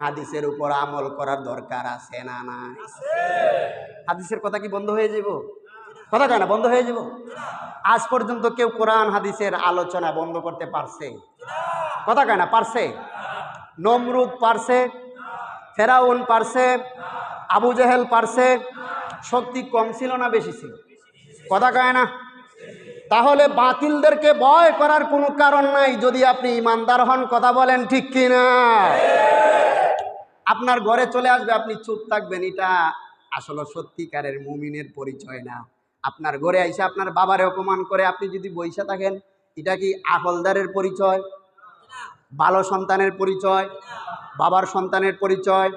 হাদিসের উপর আমল করার দরকার আছে না নাই? হাদিসের কথা কি বন্ধ হয়ে যাব কথা কয় না বন্ধ হয়ে যাব আজ পর্যন্ত কেউ কোরআন হাদিসের আলোচনা বন্ধ করতে পারছে? কথা কয় না পারছে? নমরুদ পারছে? ফেরাউন পারছে? আবু জেহেল পারছে? শক্তি কম ছিল না বেশি ছিল? কথা কয় না। তাহলে বাতিলদেরকে ভয় করার কোনো কারণ নাই যদি আপনি ইমানদার হন কথা বলেন ঠিক কিনা? আপনার ঘরে চলে আসবে আপনি চুপ থাকবেন এটা আসলে সত্যিকারের মুমিনের পরিচয় না। আপনার ঘরে আইসে আপনার বাবারে অপমান করে আপনি যদি বইসা থাকেন এটা কি আকলদারের পরিচয়? ভালো সন্তানের পরিচয়? বাবার সন্তানের পরিচয়?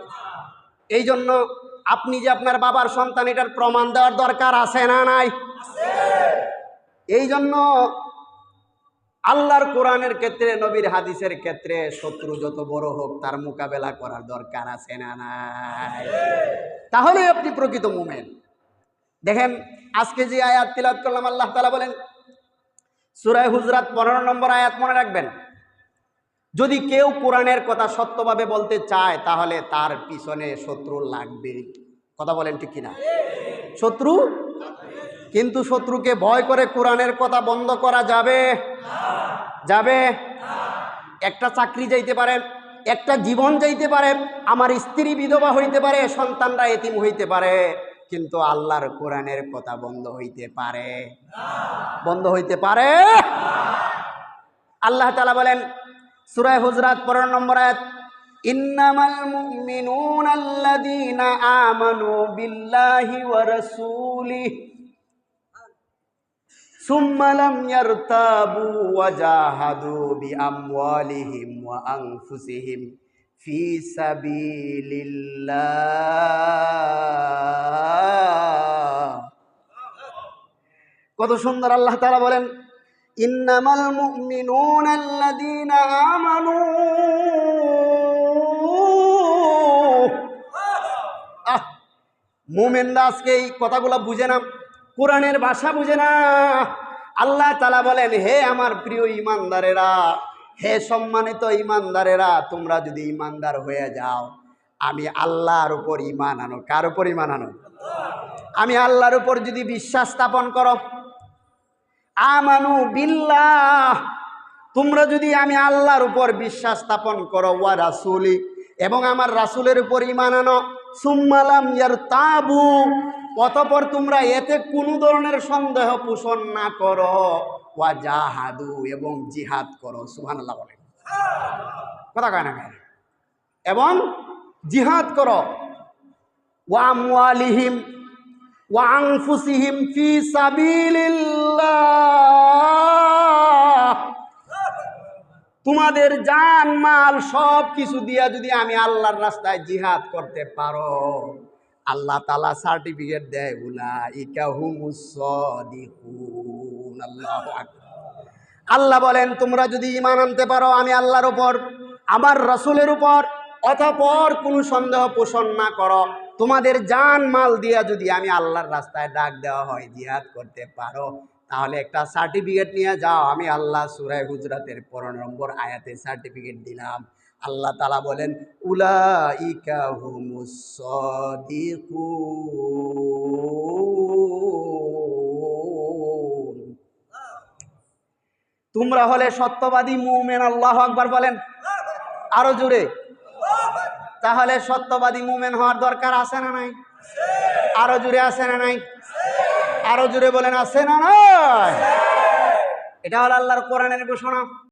এই জন্য আপনি যে আপনার বাবার সন্তান এটার প্রমাণ দেওয়ার দরকার আছে না নাই? এই জন্য আল্লাহর কোরআনের ক্ষেত্রে, নবীর হাদিসের ক্ষেত্রে শত্রু যত বড় হোক, তার মোকাবেলা করার দরকার আছে না নাই? তাহলে আপনি প্রকৃত মুমেন। দেখেন, আজকে যে আয়াত তিলাত করলাম, আল্লাহ তালা বলেন সুরায় হুজরাত পনেরো নম্বর আয়াত মনে রাখবেন? যদি কেউ কোরআনের কথা সত্যভাবে বলতে চায়, তাহলে তার পিছনে শত্রু লাগবে। কথা বলেন ঠিক কিনা? শত্রু? কিন্তু শত্রুকে ভয় করে কোরআনের কথা বন্ধ করা যাবে? যাবে? একটা চাকরি যাইতে পারে, একটা জীবন যাইতে পারে, আমার স্ত্রী বিধবা হইতে পারে, সন্তানরা এতিম হইতে পারে, কিন্তু আল্লাহর কোরআনের কথা বন্ধ হইতে পারে। বন্ধ হইতে পারে? আল্লাহ তালা বলেন সুরায় হুজরাত পনেরো নম্বর আয়াত, ইন্নামাল মুমিনুন আল্লাযীনা আমানু বিল্লাহি ওয়া রাসূলিহি সুম্মা লাম ইয়ারতাবু ওয়া জাহাদু বিআমওয়ালিহিম ওয়া আনফুসিহিম ফি কত সুন্দর আল্লাহ তাআলা বলেন, ইন্নামাল মুমিনুন আল্লাযীনা আমানু। মুমিনরা আজকে এই কথাগুলো বুঝে না। কোরআনের ভাষা বুঝে না। আল্লাহ তালা বলেন, হে আমার প্রিয় ইমানদারেরা, হে সম্মানিত ইমানদারেরা, তোমরা যদি ইমানদার হয়ে যাও, আমি আল্লাহর উপর ইমান আনো। কার উপর ইমান আনো? আমি আল্লাহর উপর যদি বিশ্বাস স্থাপন করো। আমানু বিল্লাহ, তোমরা যদি আমি আল্লাহর উপর বিশ্বাস স্থাপন করো, ওয়া রাসুলি, এবং আমার রাসুলের উপর ইমান আনো। সুম্মালাম ইয়ার তাবু অতপর তোমরা এতে কোনো ধরনের সন্দেহ পোষণ না করো। ওয়া জাহাদু এবং জিহাদ করো, সুবহানাল্লাহ বলে। কথা কয় না? এবং জিহাদ করো। ওয়া আমওয়ালিহিম, ওয়া আনফুসিহিম ফি সাবিলিল্লাহ। তোমাদের জান মাল সব কিছু দিয়া যদি আমি আল্লাহর রাস্তায় জিহাদ করতে পারো। আল্লাহ তালা সার্টিফিকেট দেয় উলা ইকা আল্লাহ আল্লাহ বলেন, তোমরা যদি ইমান আনতে পারো আমি আল্লাহর উপর, আমার রসুলের উপর, অতপর কোনো সন্দেহ পোষণ না করো। তোমাদের জান মাল দিয়া যদি আমি আল্লাহর রাস্তায় ডাক দেওয়া হয়, জিহাদ করতে পারো, তাহলে একটা সার্টিফিকেট নিয়ে যাও। আমি আল্লাহ সুরায় গুজরাতের পনেরো নম্বর আয়াতে সার্টিফিকেট দিলাম। আল্লাহ তালা বলেন তোমরা হলে সত্যবাদী মুমেন, আল্লাহ আকবার বলেন। আরও জুড়ে তাহলে সত্যবাদী মুমেন হওয়ার দরকার আছে না নাই? আরও জুড়ে আছে না নাই? আরও জুড়ে বলেন, আছে না নাই? এটা হলো আল্লাহর কোরআনের ঘোষণা।